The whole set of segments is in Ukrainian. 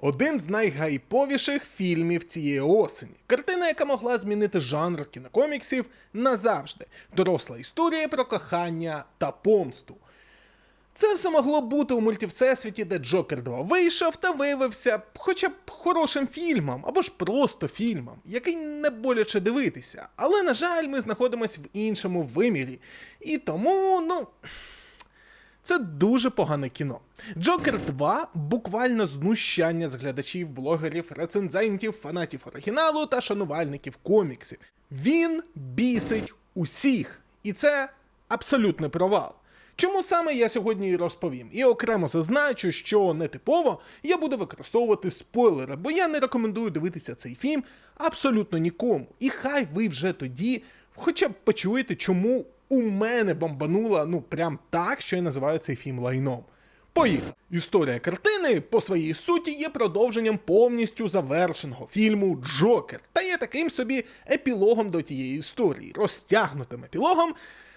Один з найгайповіших фільмів цієї осені. Картина, яка могла змінити жанр кінокоміксів назавжди. Доросла історія про кохання та помсту. Це все могло бути у мультивсесвіті, де Джокер 2 вийшов та виявився хоча б хорошим фільмом, або ж просто фільмом, який не боляче дивитися. Але, на жаль, ми знаходимося в іншому вимірі. І тому, ну. Це дуже погане кіно. Джокер 2 буквально знущання з глядачів, блогерів, рецензентів, фанатів оригіналу та шанувальників коміксів. Він бісить усіх, і це абсолютний провал. Чому саме я сьогодні і розповім? І окремо зазначу, що нетипово я буду використовувати спойлери, бо я не рекомендую дивитися цей фільм абсолютно нікому. І хай ви вже тоді хоча б почуєте, чому у мене бомбанула ну прям так, що я називаю цей фільм лайном. Поїхали. Історія картини по своїй суті є продовженням повністю завершеного фільму Джокер та є таким собі епілогом до тієї історії, розтягнутим епілогом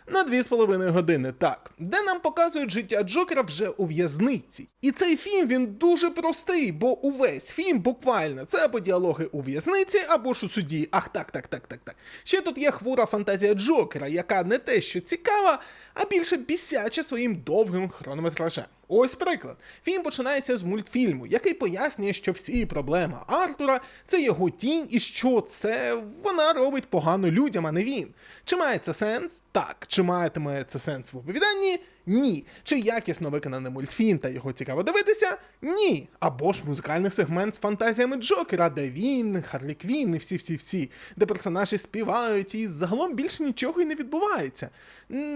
на 2,5 години, так, де нам показують життя Джокера вже у в'язниці. І цей фільм він дуже простий, бо увесь фільм буквально це або діалоги у в'язниці, або ж у суді. Ах, так, так, так, так, так. Ще тут є хвора фантазія Джокера, яка не те, що цікава, а більше бісяча своїм довгим хронометражем. Ось приклад. Фільм починається з мультфільму, який пояснює, що всі проблеми Артура це його тінь, і що це вона робить погано людям, а не він. Чи має це сенс? Так. Чи матиме це сенс в оповіданні? Ні. Чи якісно виконаний мультфільм та його цікаво дивитися? Ні. Або ж музикальний сегмент з фантазіями Джокера, де він, Харлі Квін і всі-всі-всі, де персонажі співають, і загалом більше нічого і не відбувається.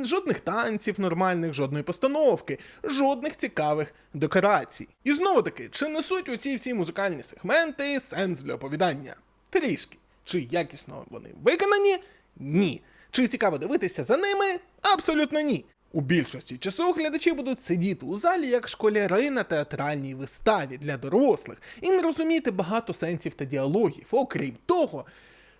Жодних танців нормальних, жодної постановки, жодних цікавих декорацій. І знову таки, чи несуть у ці всі музикальні сегменти сенс для оповідання? Трішки. Чи якісно вони виконані? Ні. Чи цікаво дивитися за ними? Абсолютно ні. У більшості часу глядачі будуть сидіти у залі як школяри на театральній виставі для дорослих і не розуміти багато сенсів та діалогів. Окрім того,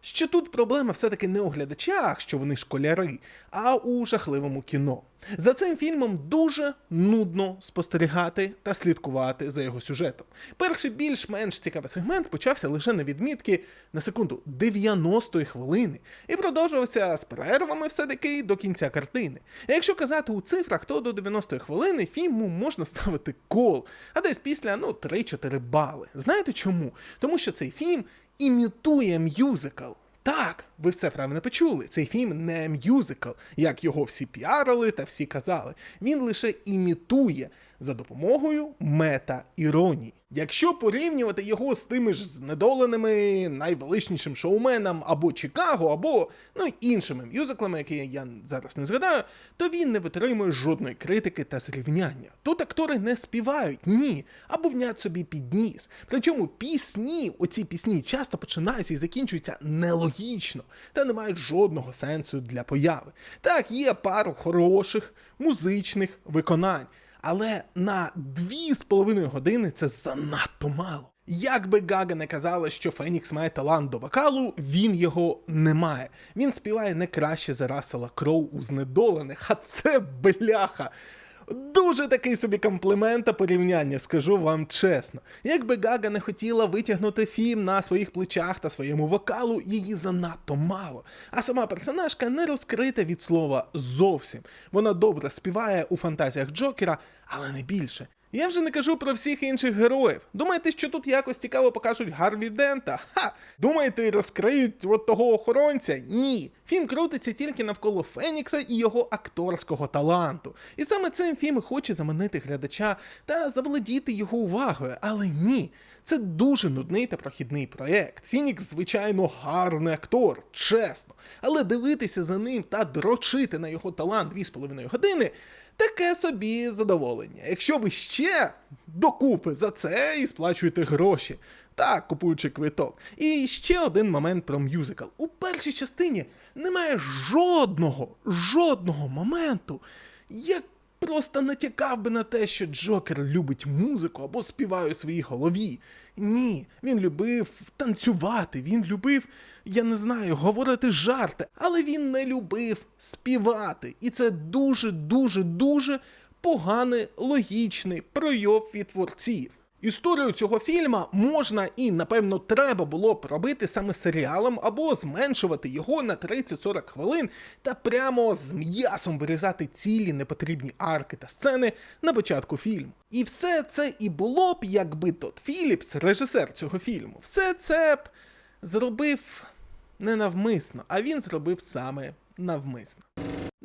що тут проблема все-таки не у глядачах, що вони школяри, а у жахливому кіно. За цим фільмом дуже нудно спостерігати та слідкувати за його сюжетом. Перший більш-менш цікавий сегмент почався лише на відмітки на секунду 90-ї хвилини і продовжувався з перервами все-таки до кінця картини. А якщо казати у цифрах, то до 90-ї хвилини фільму можна ставити кол, а десь після ну 3-4 бали. Знаєте чому? Тому що цей фільм імітує мюзикл. Так, ви все правильно почули. Цей фільм не мюзикл, як його всі піарили та всі казали. Він лише імітує за допомогою мета-іронії. Якщо порівнювати його з тими ж знедоленими найвеличнішим шоуменом або Чикаго, або ну іншими мюзиклами, які я зараз не згадаю, то він не витримує жодної критики та зрівняння. Тут актори не співають, ні, або внять собі під ніс. Причому пісні, оці пісні часто починаються і закінчуються нелогічно та не мають жодного сенсу для появи. Так, є пару хороших музичних виконань. Але на 2,5 години це занадто мало. Як би Гага не казала, що Фенікс має талант до вокалу, він його не має. Він співає не краще за Рассела Кроу у знедолених, а це бляха. Дуже такий собі комплімент та порівняння, скажу вам чесно. Якби Гага не хотіла витягнути фільм на своїх плечах та своєму вокалу, її занадто мало. А сама персонажка не розкрита від слова зовсім. Вона добре співає у фантазіях Джокера, але не більше. Я вже не кажу про всіх інших героїв. Думаєте, що тут якось цікаво покажуть Гарві Дента? Ха! Думаєте, розкриють от того охоронця? Ні. Фільм крутиться тільки навколо Фенікса і його акторського таланту. І саме цим фільм хоче заманити глядача та заволодіти його увагою, але ні. Це дуже нудний та прохідний проєкт. Фінікс, звичайно, гарний актор, чесно. Але дивитися за ним та дрочити на його талант 2,5 години таке собі задоволення. Якщо ви ще докупи за це і сплачуєте гроші. Так, купуючи квиток. І ще один момент про мюзикл. У першій частині немає жодного, жодного моменту, як просто натякав би на те, що Джокер любить музику або співає у своїй голові. Ні, він любив танцювати, він любив, я не знаю, говорити жарти, але він не любив співати. І це дуже, дуже, дуже поганий логічний пройов від творців. Історію цього фільма можна і, напевно, треба було б робити саме серіалом або зменшувати його на 30-40 хвилин та прямо з м'ясом вирізати цілі непотрібні арки та сцени на початку фільму. І все це і було б, якби Тодд Філіпс, режисер цього фільму, все це б зробив не навмисно, а він зробив саме навмисно.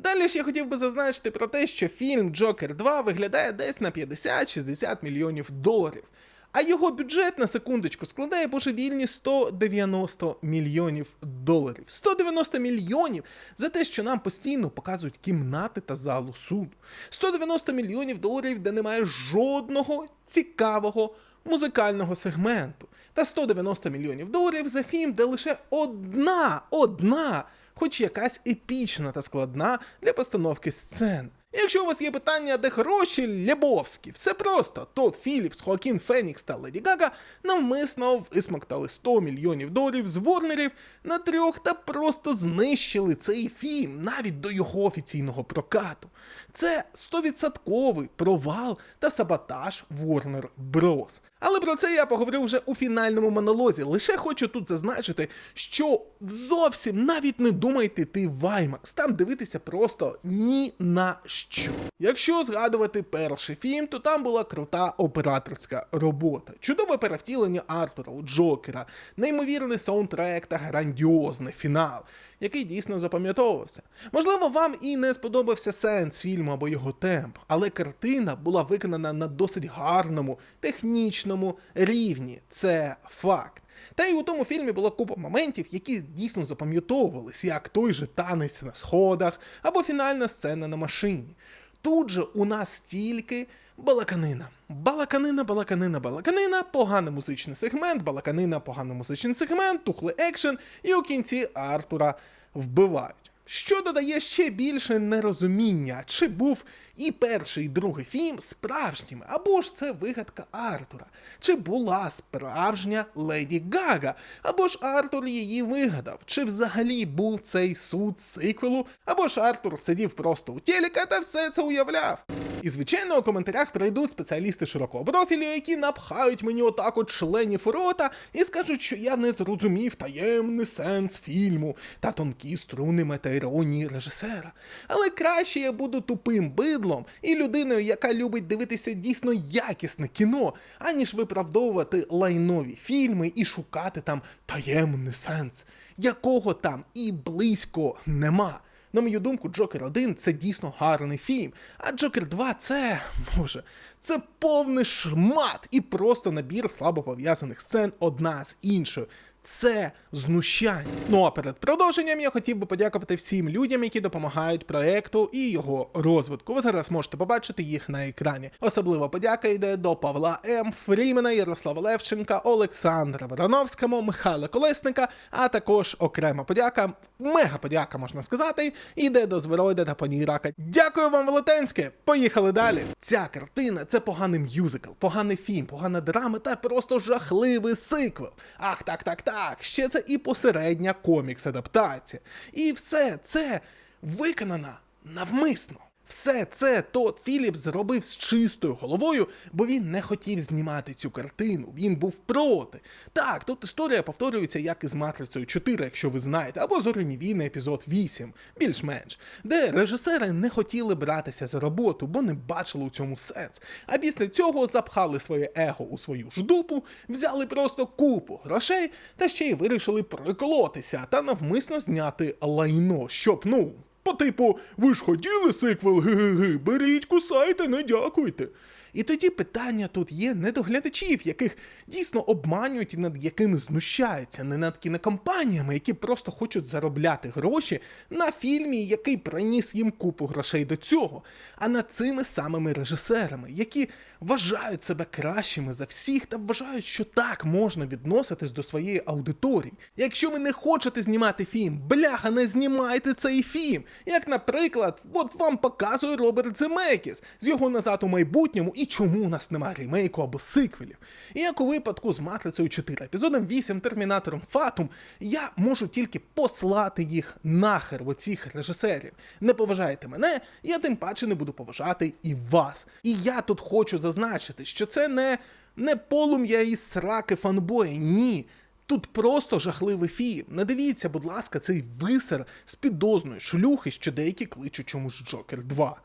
Далі ж я хотів би зазначити про те, що фільм Джокер 2 виглядає десь на 50-60 мільйонів доларів. А його бюджет на секундочку складає божевільні 190 мільйонів доларів. 190 мільйонів за те, що нам постійно показують кімнати та залу суду. 190 мільйонів доларів, де немає жодного цікавого музикального сегменту. Та 190 мільйонів доларів за фільм, де лише одна, одна хоч якась епічна та складна для постановки сцен. Якщо у вас є питання, де гроші Лябовські, все просто. Тодд Філіпс, Хоакін Фенікс та Леді Гага навмисно висмоктали 100 мільйонів доларів з Ворнерів на трьох та просто знищили цей фільм навіть до його офіційного прокату. Це 100% провал та саботаж Warner Bros. Але про це я поговорю вже у фінальному монолозі. Лише хочу тут зазначити, що зовсім навіть не думайте йти в IMAX, там дивитися просто ні на що. Якщо згадувати перший фільм, то там була крута операторська робота, чудове перевтілення Артура у Джокера, неймовірний саундтрек та грандіозний фінал, який дійсно запам'ятовувався. Можливо, вам і не сподобався сенс фільму або його темп, але картина була виконана на досить гарному, технічному рівні. Це факт. Та й у тому фільмі була купа моментів, які дійсно запам'ятовувались, як той же танець на сходах або фінальна сцена на машині. Тут же у нас тільки балаканина. Балаканина, балаканина, балаканина, поганий музичний сегмент, балаканина, поганий музичний сегмент, тухлий екшен, і у кінці Артура вбивають. Що додає ще більше нерозуміння, чи був і перший і другий фільм справжніми, або ж це вигадка Артура, чи була справжня Леді Гага, або ж Артур її вигадав, чи взагалі був цей суд сиквелу, або ж Артур сидів просто у телека та все це уявляв. І звичайно, у коментарях прийдуть спеціалісти широкого профілю, які напхають мені отак от членів рота і скажуть, що я не зрозумів таємний сенс фільму та тонкі струни метаіронії режисера. Але краще я буду тупим бидлом і людиною, яка любить дивитися дійсно якісне кіно, аніж виправдовувати лайнові фільми і шукати там таємний сенс, якого там і близько нема. На мою думку, Джокер 1 це дійсно гарний фільм, а Джокер 2 це, боже, це повний шмат і просто набір слабо пов'язаних сцен одна з іншою. Це знущання. Ну а перед продовженням я хотів би подякувати всім людям, які допомагають проекту і його розвитку. Ви зараз можете побачити їх на екрані. Особлива подяка йде до Павла М, Фрімена, Ярослава Левченка, Олександра Варановському, Михайла Колесника, а також окрема подяка, мега подяка, можна сказати, йде до Звероїда та пані Рака. Дякую вам, велетенське! Поїхали далі. Ця картина це поганий мюзикл, поганий фільм, погана драма та просто жахливий сиквел. Ах, так, так, так. Ще це і посередня комікс-адаптація. І все це виконано навмисно. Все це Тодд Філіпс зробив з чистою головою, бо він не хотів знімати цю картину. Він був проти. Так, тут історія повторюється, як і з Матрицею 4, якщо ви знаєте, або Зоряні війни, епізод 8, більш-менш, де режисери не хотіли братися за роботу, бо не бачили у цьому сенс. А після цього запхали своє его у свою ж дупу, взяли просто купу грошей та ще й вирішили приколотися та навмисно зняти лайно, щоб, ну. По типу, ви ж хотіли сиквел, ги-ги-ги, беріть, кусайте, не дякуйте. І тоді питання тут є не до глядачів, яких дійсно обманюють і над якими знущаються, не над кінокомпаніями, які просто хочуть заробляти гроші на фільмі, який приніс їм купу грошей до цього, а над цими самими режисерами, які вважають себе кращими за всіх та вважають, що так можна відноситись до своєї аудиторії. Якщо ви не хочете знімати фільм, бляха, не знімайте цей фільм. Як, наприклад, от вам показує Роберт Земекіс з його назад у майбутньому і чому у нас немає ремейку або сиквелів. І як у випадку з Матрицею 4, епізодом 8 Термінатором Фатум, я можу тільки послати їх нахер в оцих режисерів. Не поважаєте мене, я тим паче не буду поважати і вас. І я тут хочу зазначити, що це не Не полум'я із сраки фанбоя, ні. Тут просто жахливий фільм. Не дивіться, будь ласка, цей висер з підозною шлюхи, що деякі кличуть чомусь Джокер 2.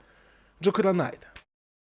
Джокера Найт.